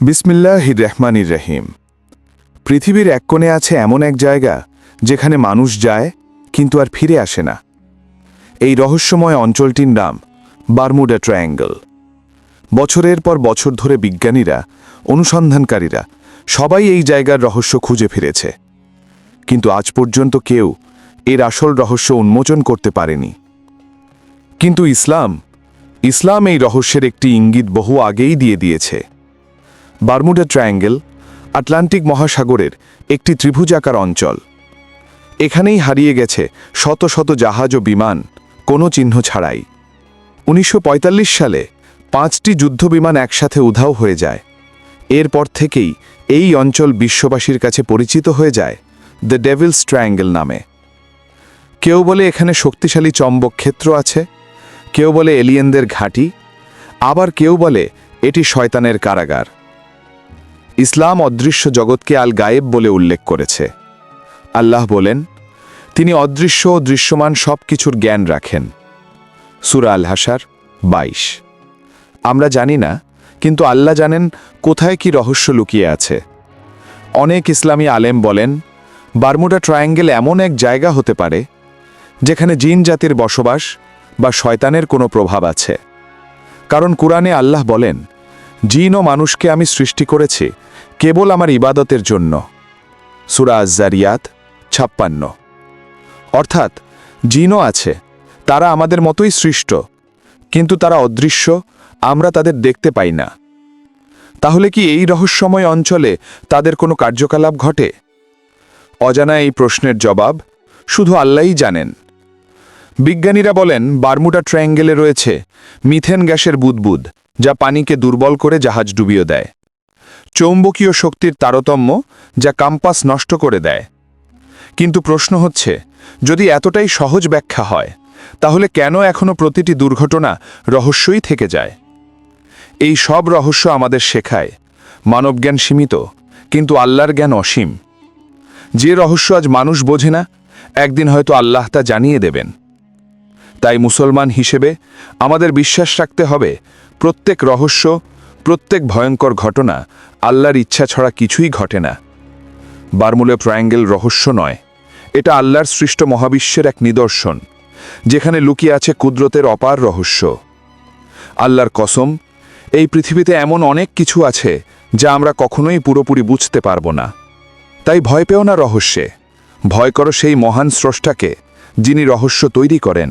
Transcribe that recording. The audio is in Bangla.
বিসমিল্লাহির রহমানির রহিম। পৃথিবীর এক কোণে আছে এমন এক জায়গা যেখানে মানুষ যায়, কিন্তু আর ফিরে আসে না। এই রহস্যময় অঞ্চলটির নাম বারমুডা ট্রায়াঙ্গল। বছরের পর বছর ধরে বিজ্ঞানীরা, অনুসন্ধানকারীরা সবাই এই জায়গার রহস্য খুঁজে ফিরেছে। কিন্তু আজ পর্যন্ত কেউ এর আসল রহস্য উন্মোচন করতে পারেনি। কিন্তু ইসলাম ইসলাম এই রহস্যের একটি ইঙ্গিত বহু আগেই দিয়ে দিয়েছে। বারমুডা ট্রায়াঙ্গেল, আটলান্টিক মহাসাগরের একটি ত্রিভুজাকার অঞ্চল। এখানেই হারিয়ে গেছে শত শত জাহাজ ও বিমান, কোনো চিহ্ন ছাড়াই। উনিশশো পঁয়তাল্লিশ সালে পাঁচটি যুদ্ধবিমান একসাথে উধাও হয়ে যায়। এরপর থেকেই এই অঞ্চল বিশ্ববাসীর কাছে পরিচিত হয়ে যায় দ্য ডেভিলস ট্রায়াঙ্গেল নামে। কেউ বলে এখানে শক্তিশালী চম্বক ক্ষেত্র আছে, কেউ বলে এলিয়েনদের ঘাঁটি, আবার কেউ বলে এটি শয়তানের কারাগার। ইসলাম অদৃশ্য জগৎকে আল গায়েব বলে উল্লেখ করেছে। আল্লাহ বলেন, তিনি অদৃশ্য ও দৃশ্যমান সব কিছুর জ্ঞান রাখেন। সুরা আল হাসার বাইশ। আমরা জানি না, কিন্তু আল্লাহ জানেন কোথায় কি রহস্য লুকিয়ে আছে। অনেক ইসলামী আলেম বলেন, বারমুডা ট্রায়াঙ্গেল এমন এক জায়গা হতে পারে, যেখানে জিন জাতির বসবাস বা শয়তানের কোনো প্রভাব আছে। কারণ কুরআনে আল্লাহ বলেন জিন ও মানুষকে আমি সৃষ্টি করেছি, কেবল আমার ইবাদতের জন্য। সুরা আজারিয়াত ছাপ্পান্ন। অর্থাৎ, জিনও আছে, তারা আমাদের মতোই সৃষ্ট, কিন্তু তারা অদৃশ্য, আমরা তাদের দেখতে পাই না। তাহলে কি এই রহস্যময় অঞ্চলে তাদের কোনো কার্যকলাপ ঘটে? অজানা এই প্রশ্নের জবাব শুধু আল্লাহই জানেন। বিজ্ঞানীরা বলেন, বারমুডা ট্রায়াঙ্গেলে রয়েছে মিথেন গ্যাসের বুদবুদ। যা পানিকে দুর্বল করে জাহাজ ডুবিয়ে দেয়। চৌম্বকীয় শক্তির তারতম্য যা কাম্পাস নষ্ট করে দেয়। কিন্তু প্রশ্ন হচ্ছে, যদি এতটাই সহজ ব্যাখ্যা হয়, তাহলে কেন এখনও প্রতিটি দুর্ঘটনা রহস্যই থেকে যায়? এই সব রহস্য আমাদের শেখায়, মানবজ্ঞান সীমিত, কিন্তু আল্লাহর জ্ঞান অসীম। যে রহস্য আজ মানুষ বোঝে না, একদিন হয়তো আল্লাহ তা জানিয়ে দেবেন। তাই মুসলমান হিসেবে আমাদের বিশ্বাস রাখতে হবে প্রত্যেক রহস্য, প্রত্যেক ভয়ঙ্কর ঘটনা আল্লাহর ইচ্ছা ছাড়া কিছুই ঘটে না। বারমুলে ট্রায়াঙ্গেল রহস্য নয়, এটা আল্লাহর সৃষ্ট মহাবিশ্বের এক নিদর্শন, যেখানে লুকিয়ে আছে কুদরতের অপার রহস্য। আল্লাহর কসম, এই পৃথিবীতে এমন অনেক কিছু আছে যা আমরা কখনোই পুরোপুরি বুঝতে পারব না। তাই ভয় পেও না রহস্যে, ভয় করো সেই মহান স্রষ্টাকে যিনি রহস্য তৈরি করেন।